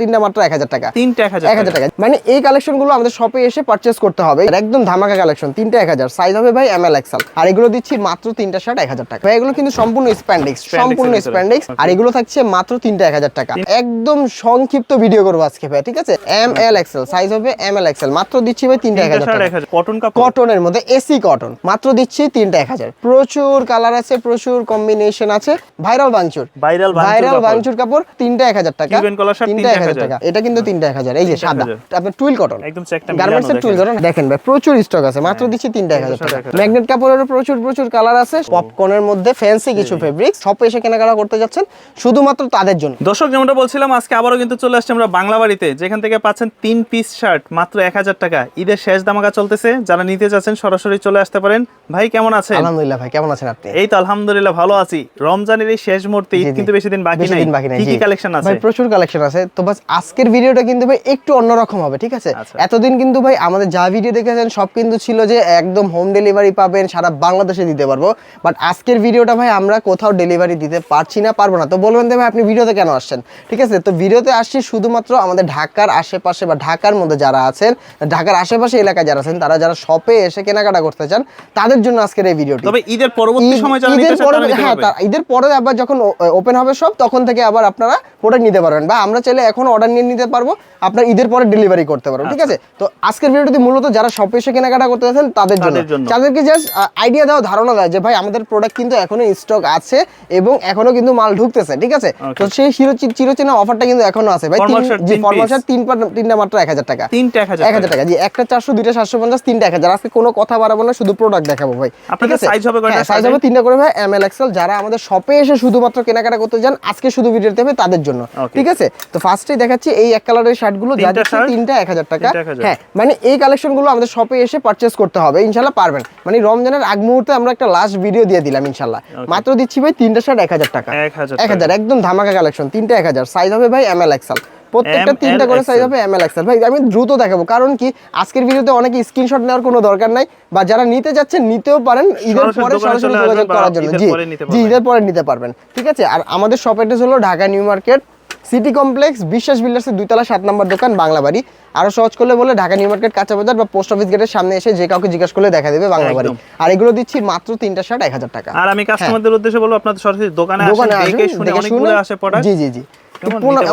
তিনটা মাত্র এক হাজার টাকা। তিনটা এক হাজার টাকা। মানে এই কালেকশনগুলো আমাদের শপে এসে পারচেস করতে হবে। একদম ধামাকা কালেকশন তিনটা এক হাজার। সাইজ হবে ভাই এম এল এক্সাল আর এগুলো দিচ্ছি মাত্র তিনটা শার্ট এক হাজার টাকা। এগুলো কিন্তু সম্পূর্ণ স্প্যান্ডিক্স সম্পূর্ণ স্প্যান্ডিক্স আর এগুলো থাকছে মাত্র তিনটা এক হাজার টাকা। একদম সংক্ষিপ্ত ভিডিও করব আজকে ভাই ঠিক আছে? এম এল এক্সেল সাইজ হবে এম এল এক্সেল মাত্র দিচ্ছি ভাই তিনটা এক হাজার কটন কটনের মধ্যে এসি কটন মাত্র দিচ্ছি তিনটা এক হাজার। প্রচুর কালার আছে প্রচুর কম্বিনেশন আছে। ভাইরাল বাঞ্চুর ভাইরাল ভাইরাল বাঞ্চুর কাপড়। তিনটা এক হাজার টাকা। তিনটা এক হাজার 1000 টাকা। এটা কিন্তু তিনটা এক হাজার। এই যে সাদা। আপনার টুইল কটন। একদম টুইল কটন। দেখেন ভাই প্রচুর স্টক আছে। মাত্র দিচ্ছি তিনটা এক হাজার টাকা। ম্যাগনেট কাপড়েরও প্রচুর প্রচুর কালার আছে। পপকর্নের মধ্যে ফ্যান্সি কিছু ফেব্রিক শপে এসে কেনাকাটা করতে যাচ্ছেন। শুধুমাত্র তাদের জন্য। দর্শক যেমনটা বলছিলাম আজকে আবারও কিন্তু চলে আসছে আমরা বাংলা বাড়িতে। যেখান থেকে পাচ্ছেন তিন পিস শার্ট মাত্র এক হাজার টাকা। ঈদের শেষ দামাকা চলতেছে। যারা নিতে চাচ্ছেন সরাসরি চলে আসতে পারেন। ভাই কেমন আছেন? আলহামদুলিল্লাহ ভাই কেমন আছেন আপনি? এই তো আলহামদুলিল্লাহ ভালো আছি। রমজানের এই শেষ মুহূর্তে ঈদ। কিন্তু বেশি দিন বাকি বেশি নাই। বাকি নাই কি কি কালেকশন আছে? ভাই প্রচুর কালেকশন আছে। তো বাস আজকের ভিডিওটা কিন্তু ভাই একটু অন্যরকম হবে ঠিক আছে? আচ্ছা। এতদিন কিন্তু ভাই আমাদের যা ভিডিও দেখেছেন সব কিন্তু ছিল যে একদম হোম ডেলিভারি পাবেন সারা বাংলাদেশে দিতে পারব। বাট আজকের ভিডিওটা ভাই আমরা কোথাও ডেলিভারি দিতে পারছি না পারব না। তো বলবেন যে ভাই আপনি ভিডিওতে কেন আসছেন? ঠিক আছে? তো ভিডিওতে আসছি শুধুমাত্র আমাদের ঢাকার আশেপাশে বা ঢাকার মধ্যে যারা আছেন ঢাকার আশেপাশে এলাকায় যারা আছেন তারা যারা শপে এসে কেনাকাটা করতে চান তাদের জন্য আজকের এই ভিডিওটি তবে ঈদের পরবর্তী সময় যারা ঈদের পরে হ্যাঁ ঈদের পরে আবার যখন ওপেন হবে সব তখন থেকে আবার আপনারা প্রোডাক্ট নিতে পারবেন। বা আমরা চাইলে এখন অর্ডার নিয়ে নিতে পারব। আপনার ঈদের পরে ডেলিভারি করতে পারব ঠিক আছে? তো আজকের ভিডিওটি মূলত যারা শপে এসে কেনাকাটা করতে যাচ্ছেন তাদের জন্য। তাদেরকে জাস্ট আইডিয়া দেওয়া ধারণা দেয় যে ভাই আমাদের প্রোডাক্ট কিন্তু এখনও স্টক আছে এবং এখনও কিন্তু মাল ঢুকতেছে ঠিক আছে? তো সেই চির চিরচেনা অফারটা কিন্তু এখনও আছে। ভাই জি তিন ফর্মাল শার্ট তিন তিনটা মাত্র এক হাজার টাকা। তিনটা এক হাজার টাকা। জি একটা চারশো দুইটা সাতশো পঞ্চাশ তিনটা এক হাজার। আজকে কোনো কথা বাড়াবো না শুধু প্রোডাক্ট দেখাবো ভাই। size হবে সাইজ হবে তিনটা করে ভাই এম এল এক্সেল যারা আমাদের শপে এসে শুধুমাত্র কেনাকাটা করতে যান আজকে শুধু ভিডিও দেবে তাদের জন্য। ঠিক আছে? তো ফার্স্টেই দেখাচ্ছি এই এক কালারের শার্টগুলো যা তিনটা দিচ্ছি তিনটা এক হাজার টাকা। হ্যাঁ মানে এই কালেকশনগুলো আমাদের শপে এসে পারচেস করতে হবে ইনশাল্লাহ পারবেন। মানে রমজানের আগ মুহূর্তে আমরা একটা লাস্ট ভিডিও দিয়ে দিলাম ইনশাল্লাহ। মাত্র দিচ্ছি ভাই তিনটা শার্ট এক হাজার টাকা। এক হাজার একদম ধামাকা কালেকশন তিনটা এক হাজার। সাইজ হবে ভাই এম এল এক্সেল প্রত্যেকটা তিনটা করে সাইজ হবে এম এল এক্সেল ভাই আমি দ্রুত দেখাবো কারণ কি আজকের ভিডিওতে অনেকে স্ক্রিনশট নেওয়ার কোনো দরকার নাই বা যারা নিতে যাচ্ছেন নিতেও পারেন ঈদের পরে সরাসরি যোগাযোগ করার জন্য। জি। জি ঈদের পরে নিতে পারবেন। ঠিক আছে? আর আমাদের শপ অ্যাড্রেস হলো Dhaka new market city complex Biswas বিল্ডার্সের দুইতলা সাত নম্বর দোকান বাংলা বাড়ি। আরও সহজ করলে বলে ঢাকা নিউ মার্কেট কাঁচা বাজার বা পোস্ট অফিস গেটের সামনে এসে যে কাউকে জিজ্ঞাসা করলে দেখা দেবে বাংলা বাড়ি। আর এগুলো দিচ্ছি মাত্র তিনটা শার্ট এক হাজার টাকা। আর আমি কাস্টমারদের উদ্দেশ্যে বলব আপনাদের সরাসরি দোকানে দোকানে দেখে শুনে অনেকগুলো আসে পড়া জি জি জি।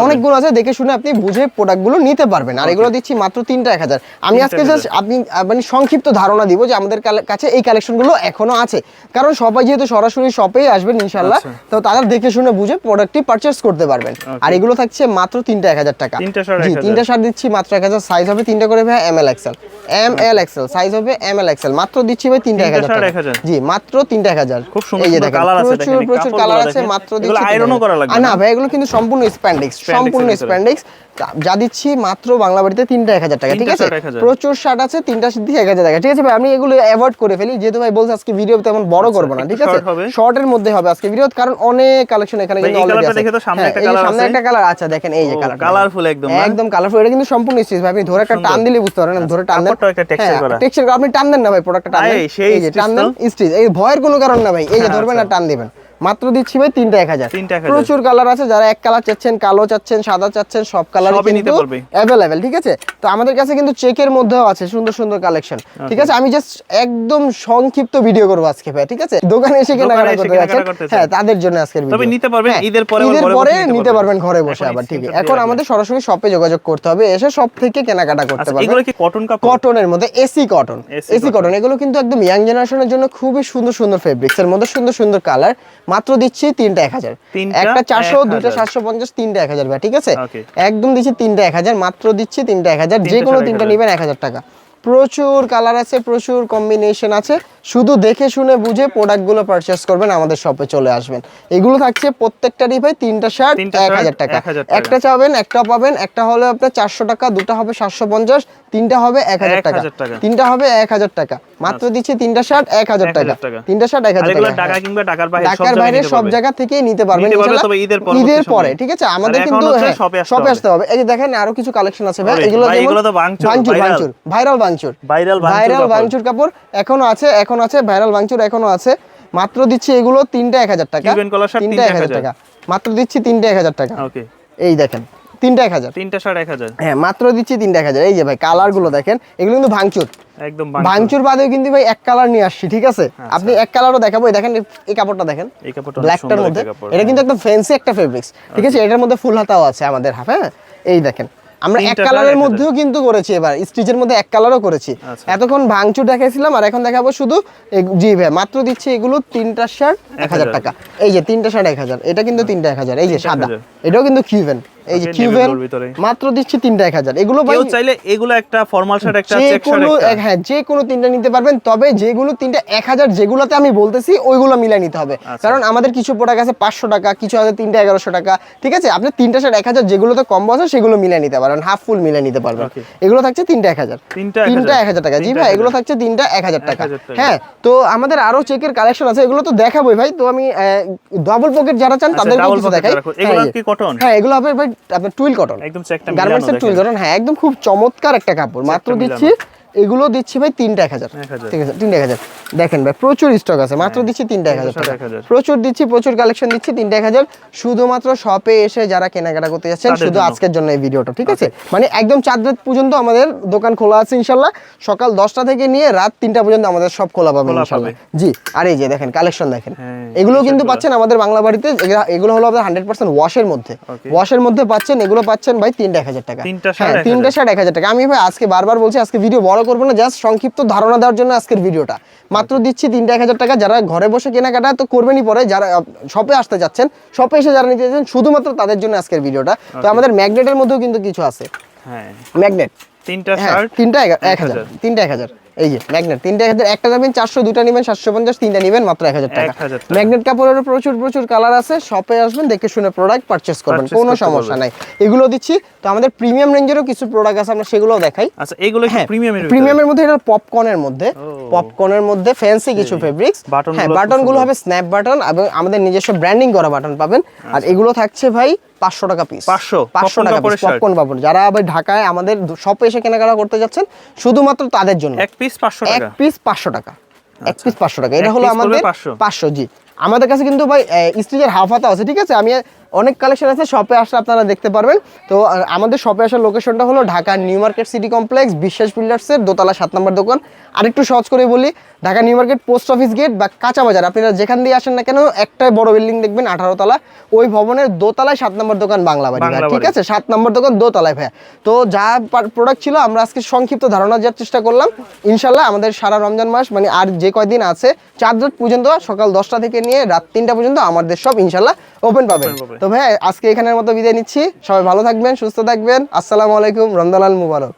অনেকগুলো আছে দেখে শুনে আপনি বুঝে প্রোডাক্টগুলো নিতে পারবেন। আর এগুলো দিচ্ছি মাত্র তিনটা এক হাজার। আমি আজকে জাস্ট আপনি মানে সংক্ষিপ্ত ধারণা দিব যে আমাদের কাছে এই কালেকশনগুলো এখনও আছে। কারণ সবাই যেহেতু সরাসরি শপেই আসবেন ইনশাল্লাহ আচ্ছা। তো তারা দেখে শুনে বুঝে প্রোডাক্টটি পারচেস করতে পারবেন। আর এগুলো থাকছে মাত্র তিনটা এক হাজার টাকা। জি তিনটা শার্ট দিচ্ছি মাত্র এক হাজার। সাইজ হবে তিনটা করে ভাই M L XL M L XL size হবে এম এল এক্সেল মাত্র দিচ্ছি ভাই তিনটা এক হাজার শার্ট টাকা। 1000 জি মাত্র তিনটা এক হাজার। খুব সুন্দর colour আছে প্রচুর প্রচুর কালার আছে মাত্র দিচ্ছি iron করা লাগবে না? ভাই এগুলো কিন্তু সম্পূর্ণ স্প্যান্ডিক্স সম্পূর্ণ। স্প্যান্ডিক্স যা দিচ্ছি মাত্র বাংলা বাড়িতে তিনটা এক হাজার টাকা ঠিক আছে? প্রচুর শার্ট আছে তিনটা এক হাজার টাকা ঠিক আছে ভাই? আমি এগুলো অ্যাভয়েড করে ফেলি। যেহেতু ভাই বলছে আজকে ভিডিও তেমন বড় করব না ঠিক আছে? শর্টের মধ্যে হবে আজকে ভিডিও কারণ অনেক কালেকশন এখানে কিন্তু অলরেডি আছে। সামনে হ্যাঁ, একটা কালার আছে। দেখেন এই যে কালার colourful একদম, একদম কালারফুল এটা কিন্তু সম্পূর্ণ স্টিচ ভাই আপনি ধরে একটা টান। দিলে বুঝতে পারবেন ধরে টান দেন। টেক্সচার আপনি টান দেন না ভাই প্রোডাক্টটা টান দেন। এই যে টান দেন স্টিচ এই ভয়ের কোনো কারণ না ভাই এই যে হ্যাঁ, ধরবেন আর আচ্ছা। টান দিবেন। মাত্র দিচ্ছি ভাই তিনটা এক হাজার। প্রচুর কালার আছে যারা এক কালার চাচ্ছেন কালো চাচ্ছেন সাদা চাচ্ছেন সব কালার নিতে পারবে। অ্যাভেলেবেল ঠিক আছে? তো আমাদের কাছে কিন্তু চেকের মধ্যেও আছে সুন্দর সুন্দর কালেকশন ঠিক আছে? আমি জাস্ট একদম সংক্ষিপ্ত ভিডিও করব আজকে ভাই ঠিক আছে? দোকানে এসে কেনাকাটা করতে যাচ্ছেন। হ্যাঁ তাদের জন্য আজকের তবে নিতে পারবেন, ঈদের পরে ঈদের নিতে পারবেন। ঘরে বসে আবার ঠিক screenshot এখন আমাদের সরাসরি শপে যোগাযোগ করতে হবে এসে সব থেকে কেনাকাটা করতে আচ্ছা পারবেন এগুলো কি কটন কাপড়? কটনের মধ্যে এসি কটন এসি কটন এগুলো কিন্তু একদম ইয়াং জেনারেশনের জন্য খুবই সুন্দর সুন্দর ফেব্রিক্স এর মধ্যে সুন্দর সুন্দর কালার মাত্র দিচ্ছি তিনটা এক হাজার। একটা চারশো 1000 দুইটা সাতশো পঞ্চাশ তিনটা এক হাজার ভাই ঠিক আছে? একদম দিচ্ছি তিনটা এক হাজার মাত্র দিচ্ছি তিনটা এক হাজার। যে কোনো তিনটা 1000 নেবেন এক হাজার টাকা। প্রচুর কালার আছে প্রচুর কম্বিনেশন আছে। শুধু দেখে শুনে বুঝে প্রোডাক্টগুলো পারচেস করবেন আমাদের শপে চলে আসবেন। এগুলো থাকছে প্রত্যেকটারই ভাই তিনটা শার্ট এক হাজার টাকা। একটা চাবেন একটা পাবেন একটা হলে আপনার চারশো টাকা দুটো হবে সাতশো পঞ্চাশ তিনটা হবে এক হাজার টাকা। তিনটা হবে এক হাজার টাকা। মাত্র দিচ্ছি তিনটা শার্ট এক হাজার টাকা। তিনটা শার্ট এক হাজার টাকা। ঢাকা হ্যাঁ। কিংবা ঢাকার বাইরে সব ঢাকার বাইরে সব জায়গা থেকেই নিতে পারবেন ঈদের। পরে ঠিক আছে? আমাদের কিন্তু হ্যাঁ, শপে আসতে হবে। এই যে দেখেন আরও কিছু কালেকশন আছে ভাই। এগুলো ভাঙচুর, ভাঙচুর viral। ভাঙচুর। ভাইরাল ভাঙচুর ভাইরাল। ভাঙচুর কাপড়। এখনও আছে এখন আছে ভাইরাল ভাঙচুর এখনও আছে। মাত্র দিচ্ছি এগুলো তিনটা এক হাজার টাকা। তিনটা এক হাজার টাকা। মাত্র দিচ্ছি তিনটা এক হাজার টাকা। এই দেখেন তিনটা এক হাজার। তিনটা শার্ট এক হাজার। হ্যাঁ মাত্র দিচ্ছি তিনটা এক হাজার। এই যে ভাই কালারগুলো দেখেন এগুলো কিন্তু ভাঙচুর। একদম ভাঙচুর। বাদেও কিন্তু ভাই এক কালার নিয়ে আসছি ঠিক আছে? আপনি এক কালারও দেখাবো। দেখেন এই কাপড়টা দেখেন। এই কাপড়টা ব্ল্যাকটার মধ্যে। এটা কিন্তু একদম ফ্যান্সি একটা ফেব্রিক্স ঠিক আছে? এটার মধ্যে ফুল হাতাও আছে আমাদের হাফ হ্যাঁ? এই দেখেন আমরা এক কালারের মধ্যেও কিন্তু করেছি এবার স্টিচের মধ্যে এক কালারও করেছি। আচ্ছা। এতক্ষণ ভাঙচুর দেখাইছিলাম আর এখন দেখাবো শুধু জি ভাই মাত্র দিচ্ছি এগুলো তিনটা শার্ট এক হাজার 1000 টাকা। এই যে তিনটা শার্ট এক হাজার এটা কিন্তু তিনটা এক হাজার এই যে সাদা। এটাও কিন্তু কিউভেন এই যে ভিতরে। মাত্র দিচ্ছি তিনটা এক হাজার। এগুলো ভাই চাইলে এগুলো একটা ফর্মাল শার্ট একটা চেক শার্ট হ্যাঁ যে কোনো তিনটা নিতে পারবেন তবে যেগুলো তিনটা এক হাজার যেগুলোতে আমি বলতেছি ওইগুলো মিলাই নিতে হবে। আচ্ছা। কারণ আমাদের কিছু প্রোডাক্ট আছে পাঁচশো টাকা কিছু আছে তিনটা এগারোশো টাকা ঠিক আছে? আপনি তিনটা শার্ট এক হাজার যেগুলোতে কম আছে সেগুলো মিলাই নিতে পারবেন হাফ ফুল মিলাই নিতে পারবেন। এগুলো থাকছে তিনটা এক হাজার। তিনটা তিনটা 1000 এক হাজার টাকা। জি ভাই এগুলো থাকছে তিনটা এক হাজার টাকা। 1000 টাকা। হ্যাঁ তো আমাদের আরও চেকের কালেকশন আছে এগুলো তো দেখাবোই ভাই। তো আমি ডাবল পকেট যারা চান আচ্ছা, double কিছু দেখাই। এগুলো হ্যাঁ, কি cotton? হ্যাঁ এগুলো হবে ভাই আপনার টুইল কটন একদম চেকটা গার্মেন্টসের টুইল কটন হ্যাঁ একদম খুব চমৎকার একটা কাপড়। মাত্র। দিচ্ছি এগুলো দিচ্ছি ভাই তিনটা এক হাজার। ঠিক আছে তিনটা এক হাজার। দেখেন ভাই প্রচুর স্টক আছে মাত্র দিচ্ছি তিনটা এক হাজার তিনটা টাকা। 1000 প্রচুর দিচ্ছি প্রচুর কালেকশন দিচ্ছি তিনটা এক হাজার। শুধুমাত্র শপে এসে যারা কেনাকাটা করতে যাচ্ছেন শুধু আজকের জন্য এই ভিডিওটা ঠিক আছে? মানে একদম চার রাত পর্যন্ত আমাদের দোকান খোলা আছে ইনশাল্লাহ সকাল দশটা থেকে নিয়ে রাত তিনটা পর্যন্ত আমাদের সব খোলা পাবেন ইনশাল্লাহ জি আর এই যে দেখেন কালেকশন দেখেন। হ্যাঁ, এগুলো কিন্তু পাচ্ছেন আমাদের বাংলা বাড়িতে এগুলো হলো আপনার হান্ড্রেড পার্সেন্ট ওয়াশের মধ্যে. ওয়াশের মধ্যে পাচ্ছেন এগুলো পাচ্ছেন ভাই তিনটা এক হাজার টাকা। তিনটা হ্যাঁ শার্ট তিনটা শার্ট এক হাজার টাকা। আমি ভাই আজকে বারবার বলছি আজকে ভিডিও বড় করব না জাস্ট সংক্ষিপ্ত ধারণা দেওয়ার জন্য আজকের ভিডিওটা। মাত্র দিচ্ছি তিনটা এক হাজার টাকা যারা ঘরে বসে কেনাকাটা তো করবেনই পরে যারা শপে আসতে যাচ্ছেন শপে এসে যারা নিতে যাচ্ছেন শুধুমাত্র তাদের জন্য আজকের ভিডিওটা। তো আমাদের ম্যাগনেটের মধ্যেও কিন্তু কিছু আছে। হ্যাঁ। ম্যাগনেট। তিনটা হ্যাঁ তিনটা এক হাজার। তিনটা এক হাজার। এই যে ম্যাগনেট তিনটা হাজার একটা নেবেন চারশো দুটা নেবেন সাতশো পঞ্চাশ তিনটা নেবেন মাত্র এক হাজার টাকা। 1000 টাকা। ম্যাগনেট কাপড়ের প্রচুর প্রচুর কালার আছে শপে আসবেন দেখে শুনে প্রোডাক্ট পারচেস করবেন কোনো সমস্যা নাই। এগুলো দিচ্ছি তো আমাদের প্রিমিয়াম রেঞ্জেরও কিছু প্রোডাক্ট আছে আমরা সেগুলোও দেখাই। আচ্ছা এগুলো কি প্রিমিয়ামের প্রিমিয়ামের মধ্যে এটা পপকর্নের মধ্যে। পপকর্নের মধ্যে ফ্যান্সি কিছু ফেব্রিক্স হ্যাঁ গুলো খুব বাটনগুলো হবে স্ন্যাপ বাটন এবং আমাদের নিজস্ব ব্র্যান্ডিং করা বাটন পাবেন। আর এগুলো থাকছে ভাই পাঁচশো টাকা পিস 500 পাঁচশো টাকা পিস পপকর্ন পাপড় যারা আবার ঢাকায় আমাদের শপে এসে কেনাকাটা করতে যাচ্ছেন শুধুমাত্র তাদের জন্য। এক পিস পাঁচশো এক পিস পাঁচশো টাকা। এক পিস পাঁচশো টাকা। এটা হলো আমাদের পাঁচশো। জি। আমাদের কাছে কিন্তু ভাই স্টিচের হাফ হাতা আছে ঠিক আছে? আমি অনেক কালেকশন আছে শপে আসলে আপনারা দেখতে পারবেন। তো আমাদের শপে আসার লোকেশনটা হলো Dhaka new market city complex Biswas বিল্ডার্সের দোতলা সাত নম্বর দোকান। আরেকটু সহজ করে বলি Dhaka new market post office gate বা কাঁচা বাজার আপনারা যেখান দিয়ে আসেন না কেন একটাই বড় বিল্ডিং দেখবেন আঠারো তলা। ওই ভবনের দোতলায় সাত নম্বর দোকান বাংলা বাড়ি ঠিক আছে? সাত নম্বর দোকান দোতলায় ভাইয়া তো যা প্রোডাক্ট ছিল আমরা আজকে সংক্ষিপ্ত ধারণা দেওয়ার চেষ্টা করলাম। ইনশাল্লাহ আমাদের সারা রমজান মাস মানে আর যে কয়দিন আছে চার রাত পর্যন্ত সকাল দশটা থেকে নিয়ে রাত তিনটা পর্যন্ত আমাদের সব ইনশাল্লাহ ওপেন পাবেন। তো ভাই আজকে এখানের মতো বিদায় নিচ্ছি। সবাই ভালো থাকবেন সুস্থ থাকবেন। আসসালামু আলাইকুম রমদান আল মুবারক।